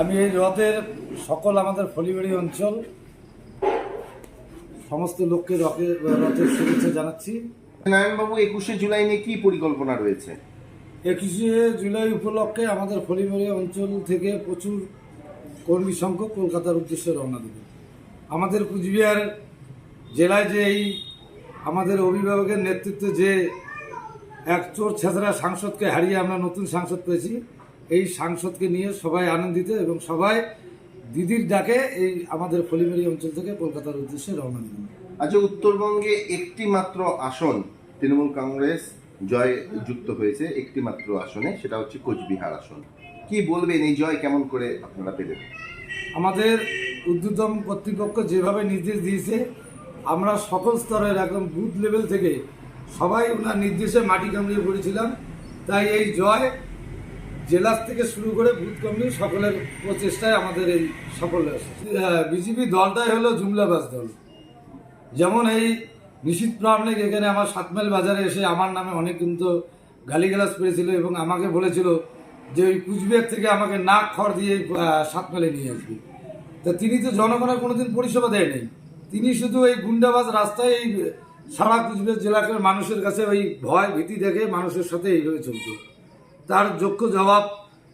আমি এই রথের সকল আমাদের ফলিবাড়ি অঞ্চল সমস্ত লোককে রথের রথের শুভেচ্ছা জানাচ্ছি। নারায়ণবাবু একুশে জুলাই নিয়ে কি পরিকল্পনা রয়েছে? একুশে জুলাই উপলক্ষে আমাদের ফলিবাড়ি অঞ্চল থেকে প্রচুর কর্মী সংখ্যক কলকাতার উদ্দেশ্যে রওনা দেবে। আমাদের কুচবিহার জেলায় যে এই আমাদের অভিভাবকের নেতৃত্বে যে এক চোর ছেঁচড়া সাংসদকে হারিয়ে আমরা নতুন সাংসদ পেয়েছি এই সাংসদকে নিয়ে সবাই আনন্দিত এবং সবাই দিদির ডাকে এই আমাদের ফলিমারি অঞ্চল থেকে কলকাতার উদ্দেশ্যে রওনা দেবেন আচ্ছা উত্তরবঙ্গে একটি মাত্র আসন তৃণমূল কংগ্রেস জয় যুক্ত হয়েছে একটি মাত্র আসনে সেটা হচ্ছে কোচবিহার আসন। কি বলবেন এই জয় কেমন করে আপনারা পেলেন? আমাদের উদ্যতম কর্তৃপক্ষ যেভাবে নির্দেশ দিয়েছে আমরা সকল স্তরের একদম বুথ লেভেল থেকে সবাই ওনার নির্দেশে মাটি কামড়িয়ে পড়েছিলাম। তাই এই জয় জেলা থেকে শুরু করে বুথ কমিটি সকলের প্রচেষ্টায় আমাদের এই সফল বিজেপি দলটাই হলো জুমলাবাজ দল। যেমন এই নিশীত প্রামাণিক এখানে আমার সাতমাইল বাজারে এসে আমার নামে অনেক কিন্তু গালিগালাজ পেয়েছিল এবং আমাকে বলেছিল যে ওই কুচবিহার থেকে আমাকে নাক খড় দিয়ে সাতমাইলে নিয়ে আসবে। তা তিনি তো জনগণের কোনোদিন পরিষেবা দেয়নি। তিনি শুধু এই গুন্ডাবাজ রাস্তায় এই সারা কুচবিহার জেলার মানুষের কাছে ওই ভয় ভীতি দেখে মানুষের সাথে এইভাবে চলতো। তার যোগ্য জবাব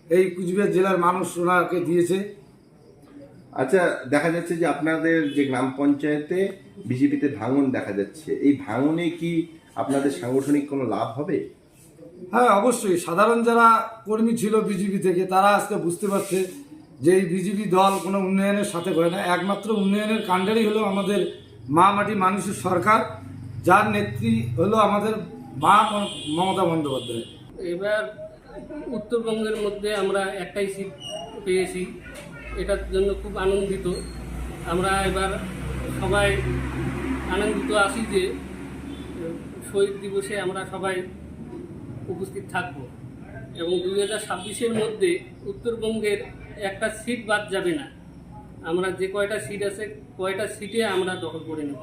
এই কুচবিহার জেলার মানুষ ওনাকে দিয়েছে। আচ্ছা দেখা যাচ্ছে যে আপনাদের যে গ্রাম পঞ্চায়েতে বিজেপিতে ভাঙন দেখা যাচ্ছে এই ভাঙনে কি আপনাদের সাংগঠনিক কোনো লাভ হবে? হ্যাঁ অবশ্যই। সাধারণ যারা কর্মী ছিল বিজেপি থেকে তারা আজকে বুঝতে পারছে যে এই বিজেপি দল কোনো উন্নয়নের সাথে করে না। একমাত্র উন্নয়নের কাণ্ডারি হলো আমাদের মা মাটি মানুষের সরকার যার নেত্রী হলো আমাদের মা মমতা বন্দ্যোপাধ্যায়। এবার উত্তরবঙ্গের মধ্যে আমরা একটাই সিট পেয়েছি। এটার জন্য খুব আনন্দিত। আমরা এবার সবাই আনন্দিত আছি যে শহীদ দিবসে আমরা সবাই উপস্থিত থাকব। এবং দুই হাজার ছাব্বিশের মধ্যে উত্তরবঙ্গের একটা সিট বাদ যাবে না। আমরা যে কয়টা সিট আছে, কয়টা সিটে আমরা দখল করে নেব।